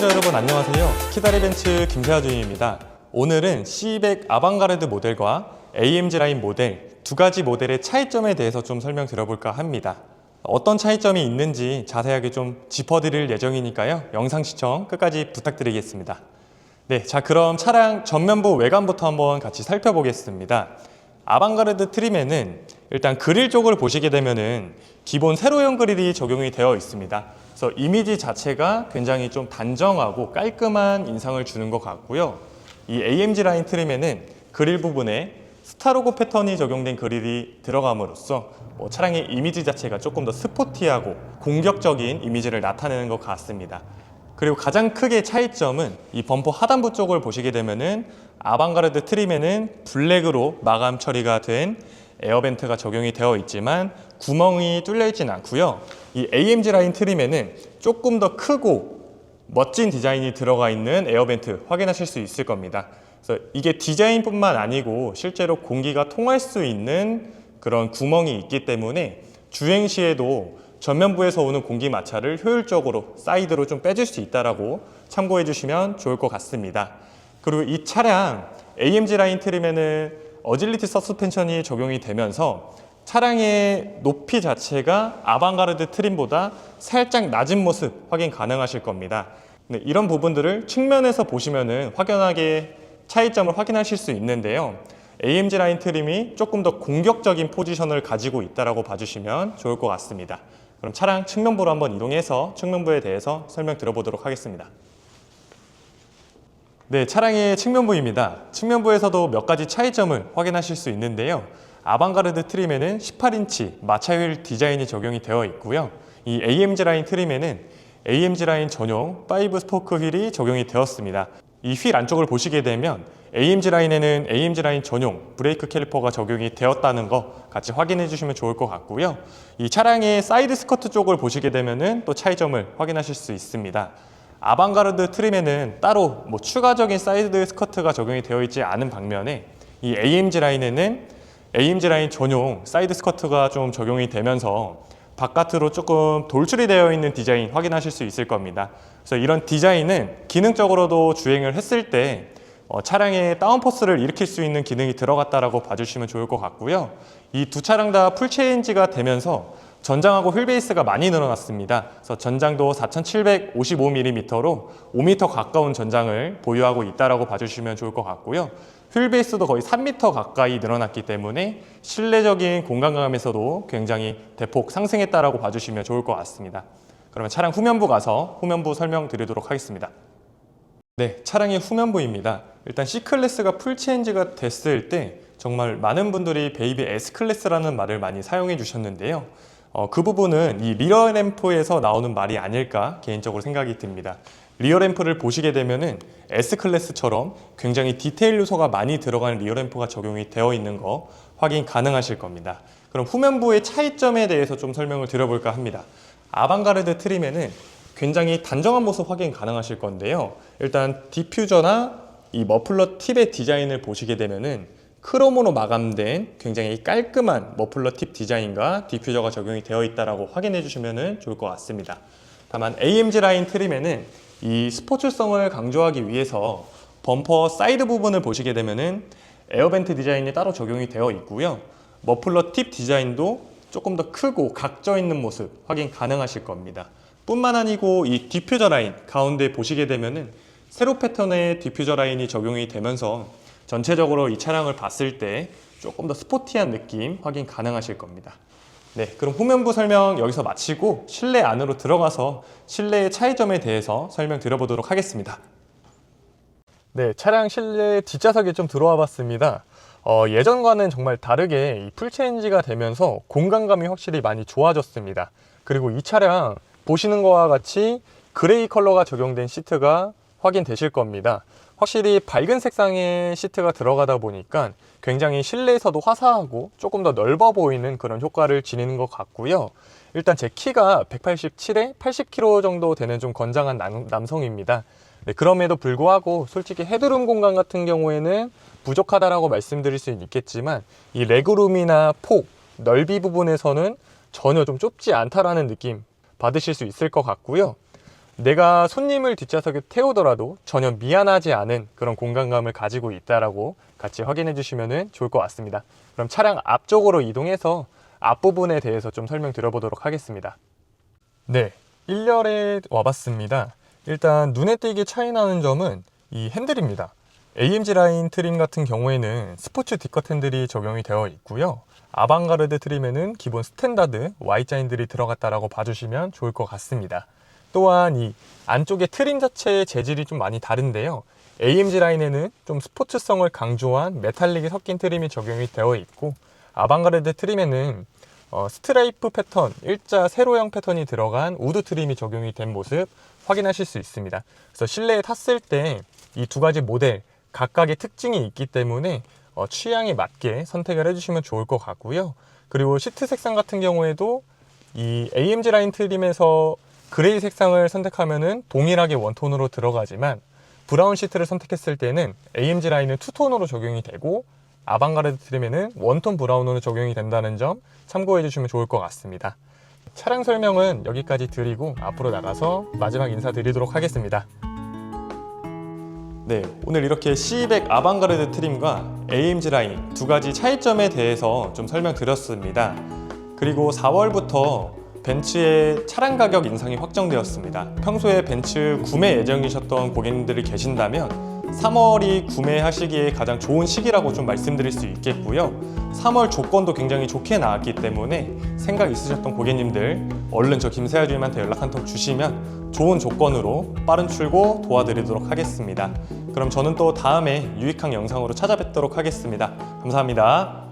시청자 여러분 안녕하세요. 키다리 벤츠 김세아 주임입니다. 오늘은 C200 아방가르드 모델과 AMG 라인 모델 두 가지 모델의 차이점에 대해서 좀 설명드려볼까 합니다. 어떤 차이점이 있는지 자세하게 좀 짚어드릴 예정이니까요. 영상 시청 끝까지 부탁드리겠습니다. 네, 자 그럼 차량 전면부 외관부터 한번 같이 살펴보겠습니다. 아방가르드 트림에는 일단 그릴 쪽을 보시게 되면은 기본 세로형 그릴이 적용이 되어 있습니다. 그래서 이미지 자체가 굉장히 좀 단정하고 깔끔한 인상을 주는 것 같고요. 이 AMG 라인 트림에는 그릴 부분에 스타로고 패턴이 적용된 그릴이 들어감으로써 뭐 차량의 이미지 자체가 조금 더 스포티하고 공격적인 이미지를 나타내는 것 같습니다. 그리고 가장 크게 차이점은 이 범퍼 하단부 쪽을 보시게 되면은 아방가르드 트림에는 블랙으로 마감 처리가 된 에어벤트가 적용이 되어 있지만 구멍이 뚫려 있진 않고요. 이 AMG 라인 트림에는 조금 더 크고 멋진 디자인이 들어가 있는 에어벤트 확인하실 수 있을 겁니다. 그래서 이게 디자인뿐만 아니고 실제로 공기가 통할 수 있는 그런 구멍이 있기 때문에 주행 시에도 전면부에서 오는 공기 마찰을 효율적으로 사이드로 좀 빼줄 수 있다라고 참고해 주시면 좋을 것 같습니다. 그리고 이 차량 AMG 라인 트림에는 어질리티 서스펜션이 적용이 되면서 차량의 높이 자체가 아방가르드 트림보다 살짝 낮은 모습 확인 가능하실 겁니다. 네, 이런 부분들을 측면에서 보시면은 확연하게 차이점을 확인하실 수 있는데요. AMG 라인 트림이 조금 더 공격적인 포지션을 가지고 있다라고 봐주시면 좋을 것 같습니다. 그럼 차량 측면부로 한번 이동해서 측면부에 대해서 설명 들어보도록 하겠습니다. 네, 차량의 측면부입니다. 측면부에서도 몇 가지 차이점을 확인하실 수 있는데요. 아방가르드 트림에는 18인치 마차휠 디자인이 적용이 되어 있고요. 이 AMG 라인 트림에는 AMG 라인 전용 5 스포크 휠이 적용이 되었습니다. 이 휠 안쪽을 보시게 되면 AMG 라인에는 AMG 라인 전용 브레이크 캘리퍼가 적용이 되었다는 거 같이 확인해 주시면 좋을 것 같고요. 이 차량의 사이드 스커트 쪽을 보시게 되면은 또 차이점을 확인하실 수 있습니다. 아방가르드 트림에는 따로 뭐 추가적인 사이드 스커트가 적용이 되어 있지 않은 반면에 이 AMG 라인에는 AMG 라인 전용 사이드 스커트가 좀 적용이 되면서 바깥으로 조금 돌출이 되어 있는 디자인 확인하실 수 있을 겁니다. 그래서 이런 디자인은 기능적으로도 주행을 했을 때 어, 차량의 다운포스를 일으킬 수 있는 기능이 들어갔다라고 봐주시면 좋을 것 같고요. 이 두 차량 다 풀체인지가 되면서 전장하고 휠 베이스가 많이 늘어났습니다. 그래서 전장도 4,755mm로 5m 가까운 전장을 보유하고 있다라고 봐주시면 좋을 것 같고요. 휠 베이스도 거의 3m 가까이 늘어났기 때문에 실내적인 공간감에서도 굉장히 대폭 상승했다라고 봐주시면 좋을 것 같습니다. 그러면 차량 후면부 가서 후면부 설명드리도록 하겠습니다. 네, 차량의 후면부입니다. 일단 C클래스가 풀체인지가 됐을 때 정말 많은 분들이 베이비 S클래스라는 말을 많이 사용해 주셨는데요. 어, 그 부분은 이 리어 램프에서 나오는 말이 아닐까 개인적으로 생각이 듭니다. 리어 램프를 보시게 되면은 S클래스처럼 굉장히 디테일 요소가 많이 들어가는 리어 램프가 적용이 되어 있는 거 확인 가능하실 겁니다. 그럼 후면부의 차이점에 대해서 좀 설명을 드려볼까 합니다. 아방가르드 트림에는 굉장히 단정한 모습 확인 가능하실 건데요. 일단 디퓨저나 이 머플러 팁의 디자인을 보시게 되면은 크롬으로 마감된 굉장히 깔끔한 머플러 팁 디자인과 디퓨저가 적용이 되어 있다라고 확인해 주시면 좋을 것 같습니다. 다만 AMG 라인 트림에는 이 스포츠성을 강조하기 위해서 범퍼 사이드 부분을 보시게 되면은 에어벤트 디자인이 따로 적용이 되어 있고요. 머플러 팁 디자인도 조금 더 크고 각져 있는 모습 확인 가능하실 겁니다. 뿐만 아니고 이 디퓨저 라인 가운데 보시게 되면은 세로 패턴의 디퓨저 라인이 적용이 되면서 전체적으로 이 차량을 봤을 때 조금 더 스포티한 느낌 확인 가능하실 겁니다. 네, 그럼 후면부 설명 여기서 마치고 실내 안으로 들어가서 실내의 차이점에 대해서 설명드려보도록 하겠습니다. 네, 차량 실내 뒷좌석에 좀 들어와 봤습니다. 어, 예전과는 정말 다르게 이 풀체인지가 되면서 공간감이 확실히 많이 좋아졌습니다. 그리고 이 차량 보시는 것과 같이 그레이 컬러가 적용된 시트가 확인되실 겁니다. 확실히 밝은 색상의 시트가 들어가다 보니까 굉장히 실내에서도 화사하고 조금 더 넓어 보이는 그런 효과를 지니는 것 같고요. 일단 제 키가 187에 80kg 정도 되는 좀 건장한 남, 남성입니다. 네, 그럼에도 불구하고 솔직히 헤드룸 공간 같은 경우에는 부족하다라고 말씀드릴 수는 있겠지만 이 레그룸이나 폭, 넓이 부분에서는 전혀 좀 좁지 않다라는 느낌 받으실 수 있을 것 같고요. 내가 손님을 뒷좌석에 태우더라도 전혀 미안하지 않은 그런 공간감을 가지고 있다라고 같이 확인해 주시면 좋을 것 같습니다. 그럼 차량 앞쪽으로 이동해서 앞부분에 대해서 좀 설명드려 보도록 하겠습니다. 네, 1열에 와봤습니다. 일단 눈에 띄게 차이 나는 점은 이 핸들입니다. AMG 라인 트림 같은 경우에는 스포츠 D컷 핸들이 적용이 되어 있고요. 아방가르드 트림에는 기본 스탠다드 Y자인들이 들어갔다라고 봐주시면 좋을 것 같습니다. 또한 이 안쪽에 트림 자체의 재질이 좀 많이 다른데요. AMG 라인에는 좀 스포츠성을 강조한 메탈릭이 섞인 트림이 적용이 되어 있고 아방가르드 트림에는 어, 스트라이프 패턴, 일자 세로형 패턴이 들어간 우드 트림이 적용이 된 모습 확인하실 수 있습니다. 그래서 실내에 탔을 때 이 두 가지 모델 각각의 특징이 있기 때문에 어, 취향에 맞게 선택을 해주시면 좋을 것 같고요. 그리고 시트 색상 같은 경우에도 이 AMG 라인 트림에서 그레이 색상을 선택하면은 동일하게 원톤으로 들어가지만 브라운 시트를 선택했을 때는 AMG 라인은 투톤으로 적용이 되고 아방가르드 트림에는 원톤 브라운으로 적용이 된다는 점 참고해 주시면 좋을 것 같습니다. 차량 설명은 여기까지 드리고 앞으로 나가서 마지막 인사드리도록 하겠습니다. 네, 오늘 이렇게 C200 아방가르드 트림과 AMG 라인 두 가지 차이점에 대해서 좀 설명드렸습니다. 그리고 4월부터 벤츠의 차량 가격 인상이 확정되었습니다. 평소에 벤츠 구매 예정이셨던 고객님들이 계신다면 3월이 구매하시기에 가장 좋은 시기라고 좀 말씀드릴 수 있겠고요. 3월 조건도 굉장히 좋게 나왔기 때문에 생각 있으셨던 고객님들 얼른 저 김세아주님한테 연락 한 통 주시면 좋은 조건으로 빠른 출고 도와드리도록 하겠습니다. 그럼 저는 또 다음에 유익한 영상으로 찾아뵙도록 하겠습니다. 감사합니다.